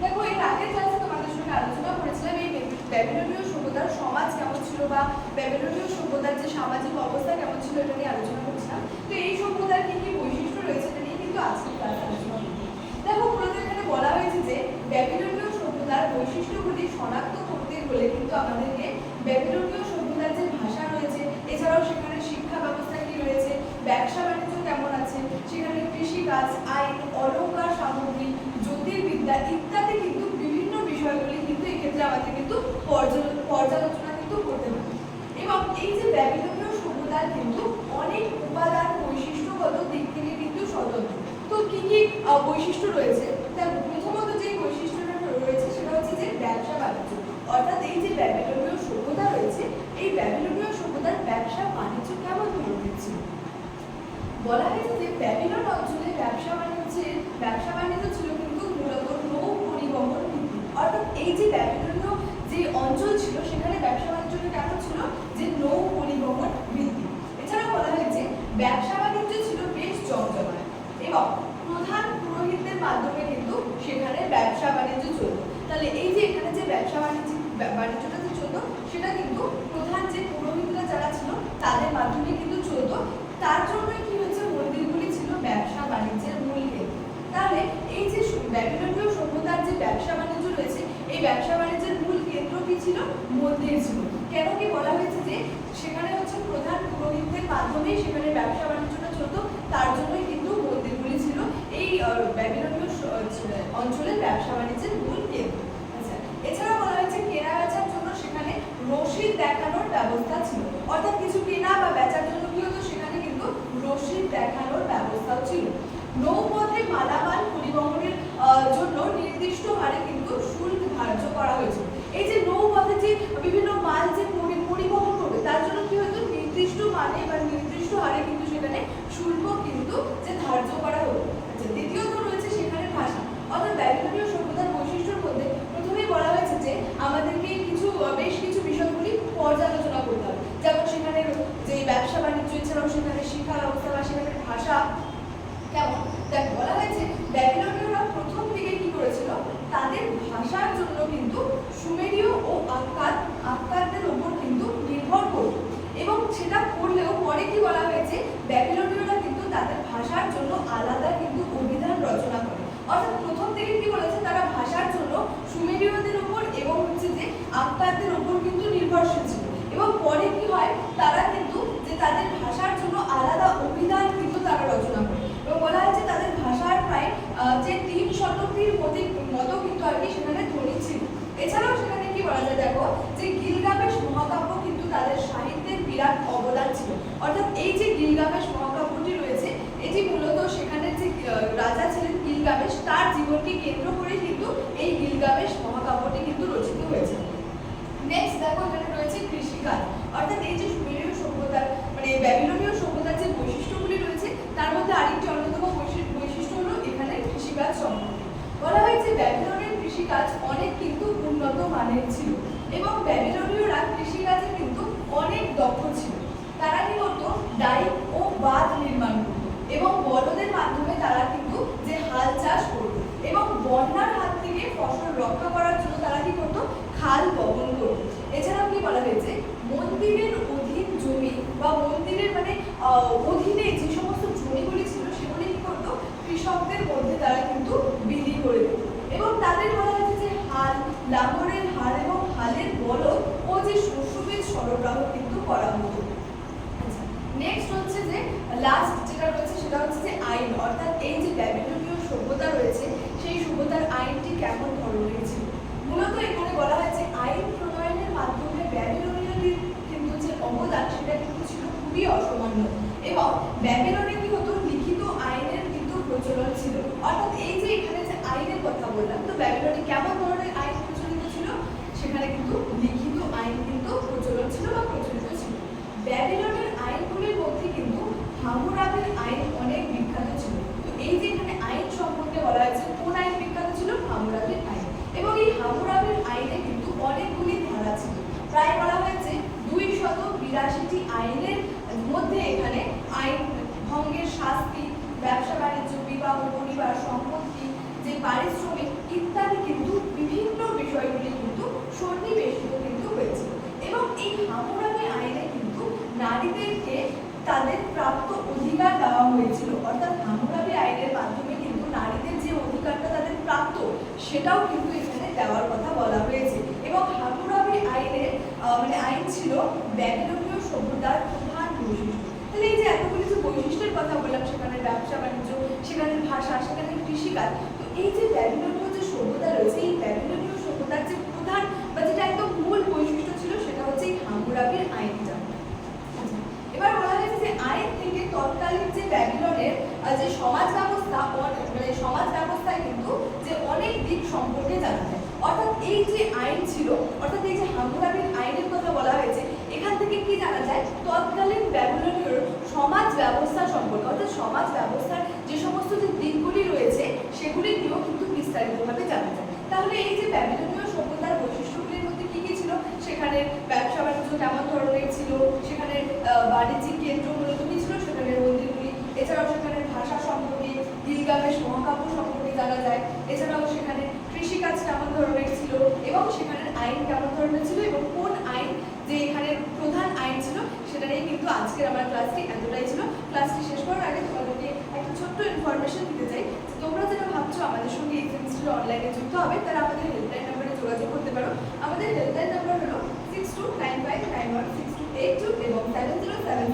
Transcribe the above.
দেখো, এর আগের ক্লাসে তোমাদের সঙ্গে আলোচনা করেছিলাম, এই ব্যাবিলনীয় সভ্যতার সমাজ কেমন ছিল বা ব্যাবিলনীয় সভ্যতার যে সামাজিক অবস্থা কেমন ছিল এটা নিয়ে আলোচনা করেছিলাম। তো এই সভ্যতার কি কি বৈশিষ্ট্য রয়েছে এটা নিয়ে কিন্তু আজকের ক্লাসে আলোচনা করব দেখো মূলত এখানে বলা হয়েছে যে ব্যাবিলনীয় সভ্যতার বৈশিষ্ট্যগুলি শনাক্ত করতে হলে কিন্তু আমাদেরকে ব্যাবিলনীয় সভ্যতার যে ভাষা রয়েছে এছাড়াও সেখানে শিক্ষা ব্যবস্থা কি রয়েছে ব্যবসা বাণিজ্য কেমন আছে সেখানে কৃষিকাজ আইন অলংকার সামগ্রী জ্যোতির্বিদ্যা ইত্যাদি কিন্তু বিভিন্ন বিষয়গুলি কিন্তু এক্ষেত্রে আমাদের কিন্তু পর্যালো- পর্যালোচনা কিন্তু করতে হবে এবং এই যে ব্যাবিলনীয় সভ্যতার কিন্তু অনেক উপাদান বৈশিষ্ট্যগত দিক থেকে কিন্তু স্বতন্ত্র তো কি কি আহ, বৈশিষ্ট্য রয়েছে। তার প্রথমত যে বৈশিষ্ট্যটা রয়েছে সেটা হচ্ছে যে ব্যবসা বাণিজ্য। অর্থাৎ এই যে ব্যাবিলনীয় সভ্যতা রয়েছে, এই ব্যাবিলনীয় সভ্যতার ব্যবসা বাণিজ্য কেমন ধরনের ছিল বলা হয়েছে যে ব্যাবিলন অঞ্চলে ব্যবসা বাণিজ্যের ব্যবসা বাণিজ্য ছিল কিন্তু মূলত নৌ পরিবহন অর্থাৎ এই যে ব্যাবিলনীয় যে অঞ্চল ছিল, সেখানে ব্যবসা বাণিজ্যটা কেমন ছিল? যে নৌ পরিবহন ভিত্তিক এছাড়াও বলা হয়েছে, ব্যবসা বাণিজ্য ছিল বেশ জমজমাট এবং প্রধান পুরোহিতদের মাধ্যমে কিন্তু সেখানে ব্যবসা বাণিজ্য চলতো। তাহলে এই যে এখানে যে ব্যবসা বাণিজ্য, বাণিজ্যটা যে চলতো, সেটা কিন্তু প্রধান যে পুরোহিতরা যারা ছিল, তাদের মাধ্যমে কিন্তু চলতো। তার জন্যই কি হচ্ছে মন্দিরগুলি ছিল ব্যবসা বাণিজ্যের মূল কেন্দ্র। তাহলে এই যে ব্যাবিলনীয় সভ্যতার যে ব্যবসা বাণিজ্য রয়েছে, এই ব্যবসা বাণিজ্যের মূল কেন্দ্র কি ছিল? মন্দির ছিল। কেন কি বলা হয়েছে যে, সেখানে হচ্ছে প্রধান পুরোহিতদের মাধ্যমেই সেখানে ব্যবসা বাণিজ্যটা চলতো, তার জন্যই কিন্তু মন্দিরগুলি ছিল এই আহ, ব্যাবিলনীয় স- আহ, অঞ্চলের ব্যবসা বাণিজ্যের মূল কেন্দ্র আচ্ছা এছাড়া বলা হয়েছে কেনা বেচার জন্য সেখানে রসিদ দেখানোর ব্যবস্থা ছিল অর্থাৎ কিছু কেনা বা বেচার জন্য কি হতো সেখানে কিন্তু রসিদ দেখানোর ব্যবস্থাও ছিল নৌপথে মালামাল পরিবহনের আহ, জন্য নির্দিষ্ট হারে কিন্তু শুল্ক ধার্য করা হয়েছিল এই যে নৌপথে যে বিভিন্ন মাল যে পরি- পরিবহন করবে তার জন্য কি হতো নির্দিষ্ট মানে বা নির্দিষ্ট হারে কিন্তু সেখানে শুল্ক কিন্তু যে ধার্য করা হলো। আচ্ছা দ্বিতীয়ত রয়েছে সেখানে ভাষা অর্থাৎ ব্যাবিলনীয় সভ্যতার বৈশিষ্ট্যের মধ্যে প্রথমেই বলা হয়েছে যে আমাদেরকে কিছু বেশ কিছু বিষয়গুলি পর্যালোচনা করতে হবে। যেমন সেখানে যে ব্যবসা বাণিজ্য এছাড়াও সেখানে শিক্ষা ব্যবস্থা বা সেখানে ভাষা কেমন দেখ বলা হয়েছে ব্যাবিলনীয়রা প্রথম দিকে কি করেছিল তাদের ভাষার জন্য কিন্তু সুমেরীয় ও আক্কাদ আক্কাদদের উপর কিন্তু নির্ভর করত এবং সেটা করলেও পরে কি বলা হয়েছে, ব্যাবিলনীয়রা কিন্তু তাদের ভাষার জন্য আলাদা কিন্তু অভিধান রচনা করে। অর্থাৎ প্রথম থেকে কি বলেছে, তারা ভাষার জন্য সুমেরীয়দের উপর এবং হচ্ছে যে আত্মাদের উপর কিন্তু নির্ভরশীল ছিল এবং পরে কি হয় তারা কিন্তু যে তাদের ভাষার জন্য আলাদা অভিধান কিন্তু তারা রচনা করে এবং বলা হয়েছে তাদের ভাষার প্রায় আহ, যে তিন শতাব্দীর মতো মতো কিন্তু আর কি সেখানে ধ্বনি ছিল এছাড়াও সেখানে কি বলা যায় দেখো যে গিলগামেশ মহাকাব্য কিন্তু তাদের সাহিত্যের বিরাট অবদান ছিল অর্থাৎ এই যে গিলগামেশ মহাকাব্যটি রয়েছে এটি মূলত সেখানে যে আহ, রাজা ছিলেন গিলগামেশ তার জীবনকে কেন্দ্র করে কিন্তু এই গিলগামেশ মহাকাব্যটি কিন্তু রচিত হয়েছে নেক্সট দেখো এখানে রয়েছে কৃষিকাজ অর্থাৎ এই যে সুমেরীয় সভ্যতার মানে ব্যাবিলনীয় সভ্যতার যে বৈশিষ্ট্যগুলি রয়েছে তার মধ্যে আরেকটি অন্যতম বৈশি- বৈশিষ্ট্য হলো এখানে কৃষিকাজ সম্পর্কে বলা হয়েছে ব্যাবিলনের কৃষিকাজ অনেক কিন্তু উন্নত মানের ছিল এবং ব্যাবিলনীয়রা কৃষিকাজে কিন্তু অনেক দক্ষ ছিল। তারা কি করতো ডাইক ও বাঁধ নির্মাণ করত এবং বড়দের মাধ্যমে তারা কিন্তু যে হাল চাষ করত এবং বন্যার হাত থেকে ফসল রক্ষা করার জন্য তারা কি করতো? খাল বহন করত। এছাড়াও কি বলা হয়েছে? মন্দিরের অধীন জমি বা মন্দিরের মানে অধীনে যে সমস্ত জমিগুলি ছিল সেগুলি কি করতো? কৃষকদের মধ্যে তারা কিন্তু বিলি করে দিত এবং তাদের বলা লাঙলের হাল এবং হালের বলদ ও যে শস্য বীজ সরবরাহ কিন্তু করা হতো। নেক্সট হচ্ছে যে লাস্ট যেটা রয়েছে সেটা হচ্ছে যে আইন। অর্থাৎ এই যে ব্যাবিলনীয় সভ্যতা রয়েছে, সেই সভ্যতার আইনটি কেমন ধরনের ছিল? মূলত এখানে বলা হয়েছে আইন প্রণয়নের মাধ্যমে ব্যাবিলনীয়দের কিন্তু যে অবদান, সেটা কিন্তু ছিল খুবই অসামান্য। এবং ব্যাবিলনে কি হতো লিখিত আইনের কিন্তু প্রচলন ছিল, অর্থাৎ এই যে এখানে যে আইনের কথা বললাম, তো ব্যাবিলনে কেমন ব্যাবিলনের আইনগুলির মধ্যে কিন্তু হাম্মুরাবির আইন অনেক বিখ্যাত ছিল। তো এই যে এখানে আইন সম্পর্কে বলা হয়েছে, কোন আইন বিখ্যাত ছিল? হাম্মুরাবির আইন। এবং এই হাম্মুরাবির আইনে কিন্তু অনেকগুলি ধারা ছিল। প্রায় বলা হয়েছে দুই শত বিরাশিটি আইনের মধ্যে এখানে আইন ভঙ্গের শাস্তি, ব্যবসা বাণিজ্য, বিবাহ, পরিবার, সম্পত্তি, যে পারিশ্রমিক ইত্যাদি কিন্তু বিভিন্ন বিষয়গুলি কিন্তু সন্নিবেশ সেটাও কিন্তু এখানে দেওয়ার কথা বলা হয়েছে। এবং হামুরাবি আইনের মানে আইন ছিল ব্যাবিলনীয় সভ্যতার প্রধান বৈশিষ্ট্য। তাহলে এই যে এতগুলি যে বৈশিষ্ট্যের কথা বললাম, সেখানে ব্যবসা, বাণিজ্য, সেখানে ভাষা, সেখানে কৃষিকাজ, তো এই যে ব্যাবিলনীয় যে সভ্যতা রয়েছে, এই ব্যাবিলনীয় সভ্যতার যে প্রধান বা যেটা একদম মূল বৈশিষ্ট্য ছিল সেটা হচ্ছে এই হামুরাবির আইনটা আচ্ছা, এবার বলা হয়েছে যে আইন থেকে তৎকালীন যে ব্যাবিলনের আহ, যে সমাজ ব্যবস্থা অনেক- মানে সমাজ ব্যবস্থায় কিন্তু যে অনেক দিক সম্পর্কে জানা যায়। অর্থাৎ এই যে আইন ছিল, অর্থাৎ এই যে হামুরাবির আইনের কথা বলা হয়েছে, এখান থেকে কি জানা যায়? তৎকালীন ব্যাবিলনীয় সমাজ ব্যবস্থা সম্পর্কে, অর্থাৎ সমাজ ব্যবস্থার যে সমস্ত যে দিকগুলি রয়েছে, সেগুলি নিয়েও কিন্তু বিস্তারিতভাবে জানা যায়। তাহলে এই যে ব্যাবিলনীয় সভ্যতার বৈশিষ্ট্যগুলির মধ্যে কী কী ছিল? সেখানে ব্যবসা বাণিজ্য কেমন ধরনের ছিল? সেখানে বাণিজ্যিক কেন্দ্র মূলত কি ছিল? সেখানে মন্দিরগুলি, এছাড়াও সেখানে ভাষা সম্পর্কে গিলগামেশ মহাকাব্য সম্পর্কে জানা যায়। এছাড়াও সেখানে কৃষিকাজ কেমন ধরনের ছিল এবং সেখানের আইন কেমন ধরনের ছিল এবং কোন আইন যে এখানে প্রধান আইন ছিল সেটা নিয়ে কিন্তু আজকের আমার ক্লাসটি এতটাই ছিল। ক্লাসটি শেষ করার আগে তোমাদেরকে একটা ছোট্ট ইনফরমেশন দিতে চাই। তোমরা যেটা ভাবছ, আমাদের সঙ্গে এই সেমিস্টারে অনলাইনে যুক্ত হবে, তারা আমাদের হেল্পলাইন নাম্বারে যোগাযোগ করতে পারো। আমাদের হেল্পলাইন নাম্বার হলো six two nine five nine one six two eight two এবং সেভেন জিরো সেভেন